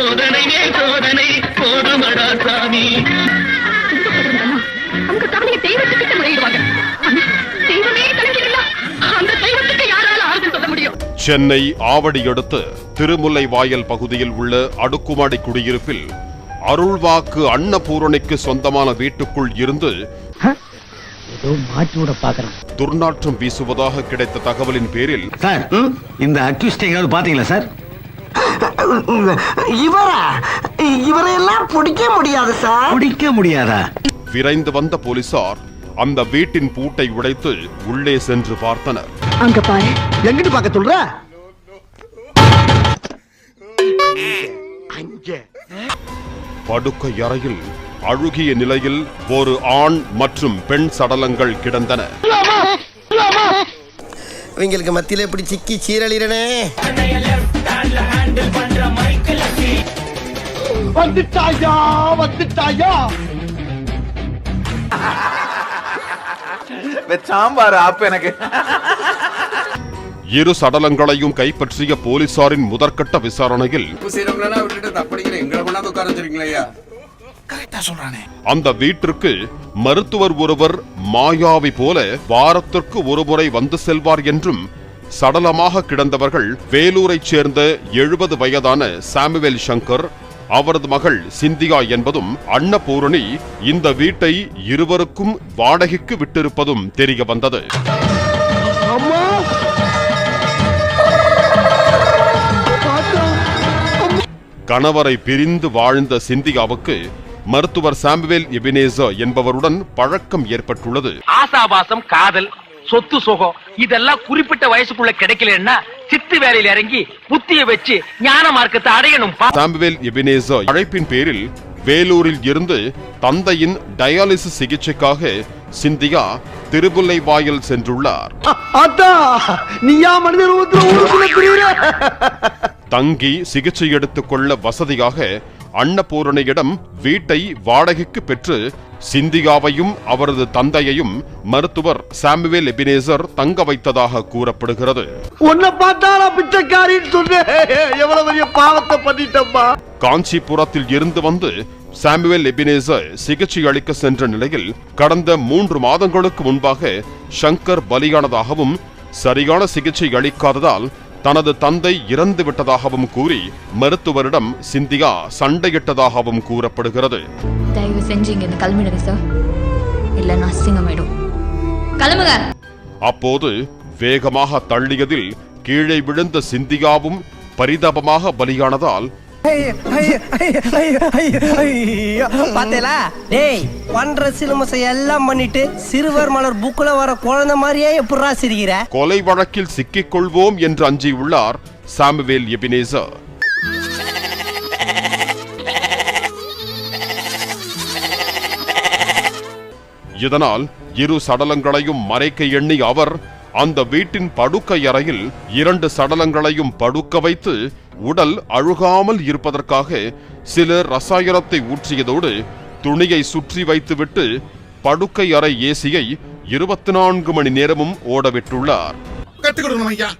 சோதனை மேல் சோதனை போதுமடா சாமி. அவங்க கவலையை தெய்வத்துக்கிட்ட முறையிடுவாங்க. தெய்வமே கலங்கிடலாம் அந்த தெய்வத்துக்கு யாரால ஆறுதல் சொல்ல முடியும்? சென்னை ஆவடி அடுத்த திருமுல்லை வாயல் பகுதியில் உள்ள அடுக்குமாடி குடியிருப்பில் அருள்வாக்கு அன்னபூரணிக்கு சொந்தமான வீட்டுக்குள் இருந்து துர்நாற்றம் வீசுவதாக கிடைத்த தகவலின் பேரில் சார் இந்த அக்யூஸ்ட் எங்காவது பாத்தீங்களா சார்? இவரா? இவரையெல்லாம் பிடிக்க முடியாது சார். பிடிக்க முடியாதா? விரைந்து வந்த போலீசார் அந்த வீட்டின் பூட்டை உடைத்து உள்ளே சென்று பார்த்தனர். அங்க பாரு. எங்கிட்டு பார்க்க சொல்ற? படுக்கை அறையில் அழுகிய நிலையில் ஒரு ஆண் மற்றும் பெண் சடலங்கள் கிடந்தன. இவங்களுக்கு மத்தியில இப்படி சிக்கி சீரழிறனே? வந்துட்டாயா? வந்துட்டாயா? சாம்பார் ஆப்பு எனக்கு. இரு சடலங்களையும் கைப்பற்றிய போலீசாரின் முதற்கட்ட விசாரணையில் அந்த வீட்டிற்கு மருத்துவர் ஒருவர் மாயாவி போல வாரத்திற்கு ஒருமுறை வந்து செல்வார் என்றும் சடலமாக கிடந்தவர்கள் வேலூரைச் சேர்ந்த எழுபது வயதான சாமுவேல் சங்கர் அவரது மகள் சிந்தியா என்பதும் அன்னபூரணி இந்த வீட்டை இருவருக்கும் வாடகைக்கு விட்டிருப்பதும் தெரிய வந்தது. கணவரை பிரிந்து வாழ்ந்த சிந்தியாவுக்கு மருத்துவர் சாமுவேல் எபினேசர் என்பவருடன் பழக்கம் ஏற்பட்டுள்ளது. ஆசாபாசம் காதல் சொத்து சுகம் இதெல்லாம் குறிப்பிட்ட வயசுக்குள்ள கிடைக்கலன்னா சித்து வேலையில இறங்கி புத்திய வச்சு ஞான மார்க்கத்தை அடையணும். சாமுவேல் எபினேசர் அழைப்பின் பேரில் வேலூரில் இருந்து தந்தையின் டயாலிசிஸ் சிகிச்சைக்காக சிந்தியா திருபுல்லைவாயல் சென்றுள்ளார். தங்கி சிகிச்சை எடுத்துக் கொள்ள வசதியாக அன்னபூரணியிடம் வீட்டை வாடகைக்கு பெற்று சிந்தியாவையும் அவரது தந்தையையும் மருத்துவர் சாமுவேல் எபினேசர் தங்க வைத்ததாக கூறப்படுகிறது. உன்னை பார்த்தா நான் பிச்சைக்காரின்னு சொன்னேன் எவ்வளவு பெரிய பாவத்தை பண்ணிட்டம்மா. காஞ்சிபுரத்தில் இருந்து வந்து சாமுவேல் எபினேசர் சிகிச்சை அளிக்க சென்ற நிலையில் கடந்த மூன்று மாதங்களுக்கு முன்பாக ஷங்கர் பலியானதாகவும் சரியான சிகிச்சை அளிக்காததால் தனது தந்தை இறந்து விட்டதாகவும் கூறி மருத்துவரிடம் சிந்தியா சண்டையிட்டதாகவும் கூறப்படுகிறது. தயவு செஞ்சு இங்க கிளம்பிடுங்க சார் இல்லைன்னா அசிங்கமாயிடும். கிளம்புங்க. அப்போது வேகமாக தள்ளியதில் கீழே விழுந்த சிந்தியாவும் பரிதாபமாக பலியானதால் பாத்தேலா? டேய். பண்ற சிலுமசை எல்லாம் பண்ணிட்டு சிறுவர் மலர் புக்குல வர குழந்தை மாதிரியே எப்படிரா சிரிக்கிற? கொலை வழக்கில் சிக்கிக் கொள்வோம் என்று அஞ்சியுள்ளார் சாமுவேல் எபினேசர். இதனால் இரு சடலங்களையும் மறைக்க எண்ணி அவர் அந்த வீட்டின் படுக்கை அறையில் இரண்டு சடலங்களையும் படுக்க வைத்து உடல் அழுகாமல் இருப்பதற்காக சில ரசாயனத்தை ஊற்றியதோடு துணியை சுற்றி வைத்துவிட்டு படுக்கை அறை ஏசியை இருபத்தி நான்கு மணி நேரமும் ஓடவிட்டுள்ளார். கத்துக்கிடணும் ஐயா.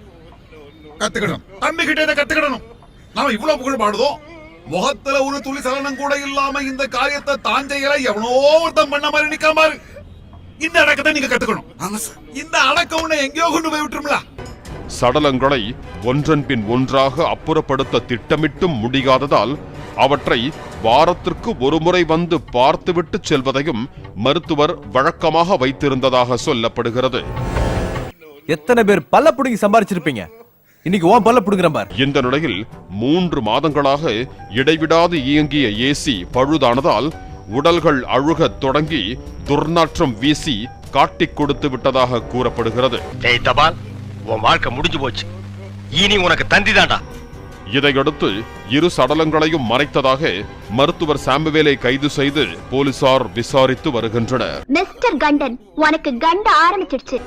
கத்துக்கிடணும். தம்பி கிட்ட கத்துக்கிடணும். நாம இவ்வளவு புகழ் பாடுதோம். முகத்துல ஒரு துளி சலனம் கூட இல்லாம இந்த காரியத்தை தான் செய்யல. எவனோ ஒருத்தன் பண்ண மாதிரி நிக்காம இந்த அடக்கத்தை நீங்க கத்துக்கணும். ஆமா சார். இந்த அடக்கம் எங்கேயோ கொண்டு போய் விட்டுரும்ல. சடலங்களை ஒன்றன் பின் ஒன்றாக அப்புறப்படுத்த திட்டமிட்டும் முடியாததால் அவற்றை வாரத்திற்கு ஒருமுறை வந்து பார்த்துவிட்டு செல்வதையும் மருத்துவர் வழக்கமாக வைத்திருந்ததாக சொல்லப்படுகிறது. எத்தனை பேர் பல்ல புடுங்கி சம்பாரிச்சிருப்பீங்க? இன்னைக்கு ஓன் பல்ல புடுங்குற பார். இந்த நிலையில் மூன்று மாதங்களாக இடைவிடாது இயங்கிய ஏசி பழுதானதால் உடல்கள் அழுகத் தொடங்கி துர்நாற்றம் வீசி காட்டிக் கொடுத்து விட்டதாக கூறப்படுகிறது. உன் வாழ்க்கை முடிஞ்சு போச்சு. இனி உனக்கு தந்தி தாண்டா இதையடுத்து இரு சடலங்களையும் மறைத்ததாக மருத்துவர் சாம்புவேலை கைது செய்து போலீசார் விசாரித்து வருகின்றனர். மிஸ்டர் கண்டன் உனக்கு கண்ட ஆரம்பிச்சிடுச்சு.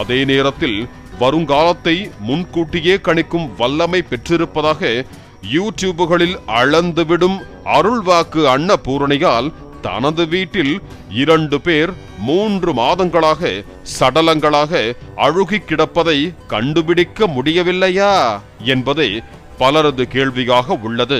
அதே நேரத்தில் வருங்காலத்தை முன்கூட்டியே கணிக்கும் வல்லமை பெற்றிருப்பதாக யூடியூபுகளில் அளந்துவிடும் அருள்வாக்கு அன்னபூரணியால் தனது வீட்டில் இரண்டு பேர் மூன்று மாதங்களாக சடலங்களாக அழுகி கிடப்பதை கண்டுபிடிக்க முடியவில்லையா என்பதே பலரது கேள்வியாக உள்ளது.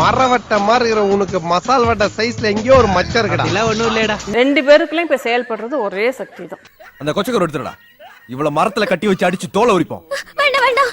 மரவட்ட மாதிரி இருக்கிற உனக்கு மசால் வட்ட சைஸ்ல எங்கேயோ ஒரு மச்சம் இருக்குடா. ஒண்ணும் இல்லடா ரெண்டு பேருக்குள்ளயும் இப்ப செயல்படுறது ஒரே சக்தி தான் அந்த கொச்சக்கர் எடுத்துடா. இவ்வளவு மரத்துல கட்டி வச்சு அடிச்சு தோலை உரிப்போம். வேண்டாம் வேண்டாம்.